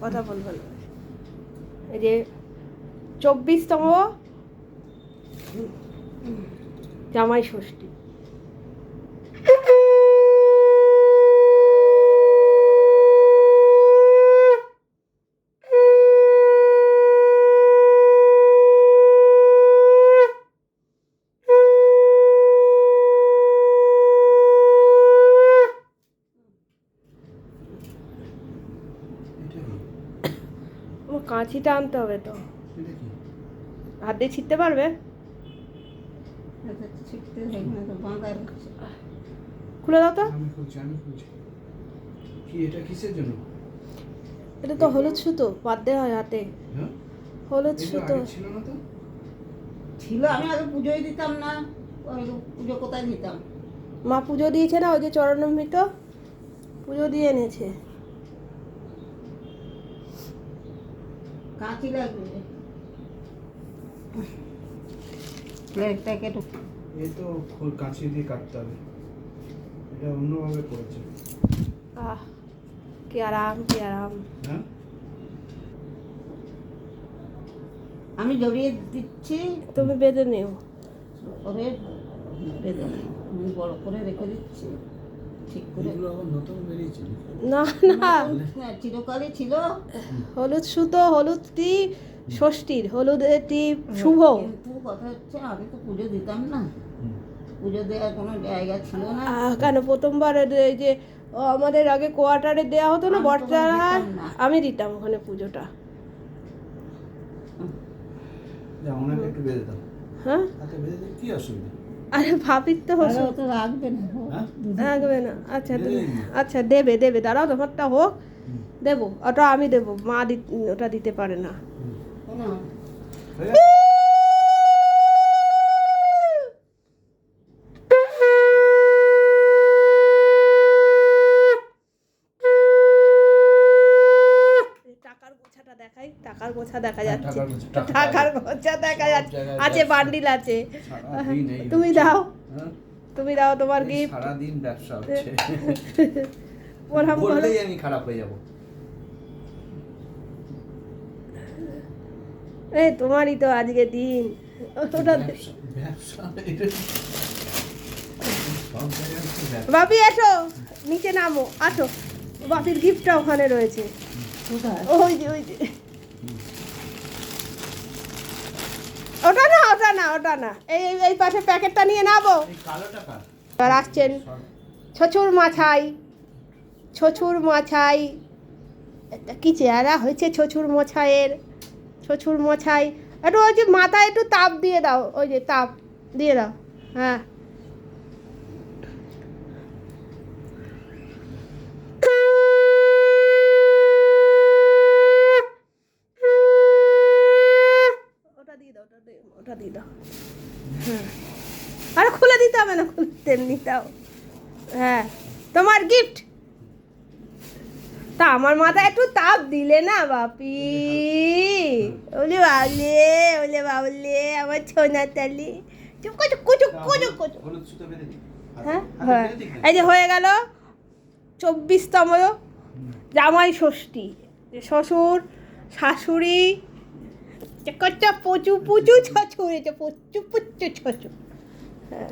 কথা বলব না এই যে চব্বিশতম জামাই ষষ্ঠী এটা কি ও কাঁচিটা আনতে হবে তো। হাত দিয়ে ছিটতে পারবে? খুলে দাও তো। এটা কিসের জন্য? এটা তো হলুদ সুতো বাঁধতে হয় হাতে। হ্যাঁ? হলুদ সুতো। ছিল না তো? ছিল আমি আগে পুজোই দিতাম না পুজো কোথায় দিতাম মা পুজো দিয়েছে না ওই যে চরণমৃত পুজো দিয়ে এনেছে। কাঁচি লাগবে। প্লেটটাকে একটু এই তো খোল কাঁচি দিয়ে কাটতে হবে। এটা অন্যভাবে করেছে। আহ কি আরাম কি আরাম। হ্যাঁ? আমি জড়িয়ে দিচ্ছি। তুমি বেঁধে নিও। করে বেঁধে বড় করে রেখে দিচ্ছি। ঠিক করে না না। চিরকালই ছিল। হলুদ সুতো হলুদ টিপ ষষ্ঠীর হলুদ টিপ শুভ। কিন্তু কথা হচ্ছে আগে তো পুজো দিতাম না। পুজো দেওয়ার কোনো জায়গা ছিল না। কেন? প্রথমবার এই যে ও, আমাদের আগে কোয়ার্টারে দেওয়া হতো না আমি তো বটতলায় দিতাম না। আমি দিতাম ওখানে পুজোটা। হ্যাঁ? কি অসুবিধা? আরে ভাবির তো রাখবে না হ্যাঁ? রাখবে না। আচ্ছা আচ্ছা দেবে দেবে দাঁড়াও তোমারটা হোক। দেবো ওটা আমি দেবো মা দি- ওটা দিতে পারে না হুম। কেন? হয়ে গেছে? এই টাকার গোছাটা দেখাই টাকার গোছা দেখা হ্যাঁ, যাচ্ছে। টাকার গোছা, দেখা যাচ্ছে। আছে বান্ডিল আছে। তুমি দাও। হ্যাঁ? তুমি দাও তোমার গিফট সারাদিন ব্যবসা হচ্ছে। বললেই আমি খারাপ হয়ে যাব। এই তোমারই তো আজকে দিন। ওটা বাপি এসো। নিচে নামো আসো। বাপির গিফটটা ওখানে রয়েছে। কোথায়? ওই যে ওই যে ওটা না ওটা না ওটা না এই এই- পাশে প্যাকেটটা নিয়ে নাবো। এই এবার আসছেন ছছুর মাছাই ছছুর মাছাই। কি চেহারা হয়েছে ছছুর মোছাইয়ের? ছছুর মোছাই। একটু ওই যে মাথায় একটু তাপ দিয়ে দাও ওই যে তাপ দিয়ে দাও। হ্যাঁ ওটা দিয়ে দাও ওটা দাও। হ্যাঁ আরে খুলে দিতে হবে না খুলতে নিতাও হ্যাঁ তোমার গিফট তা আমার মাথায় একটু তাপ দিলে না বাপি? ওলে বাবলে ওলে বাবলে, আমার ছোনা তালি। চুপ কুচু কুচু কুচু কুচু হ্যাঁ হ্যাঁ? এই যে হয়ে গেল চব্বিশতম। জামাই ষষ্ঠী। শ্বশুর, শাশুড়ি কচ্চা পচু পুচু ছছু পচু পুচু ছছু। হ্যাঁ।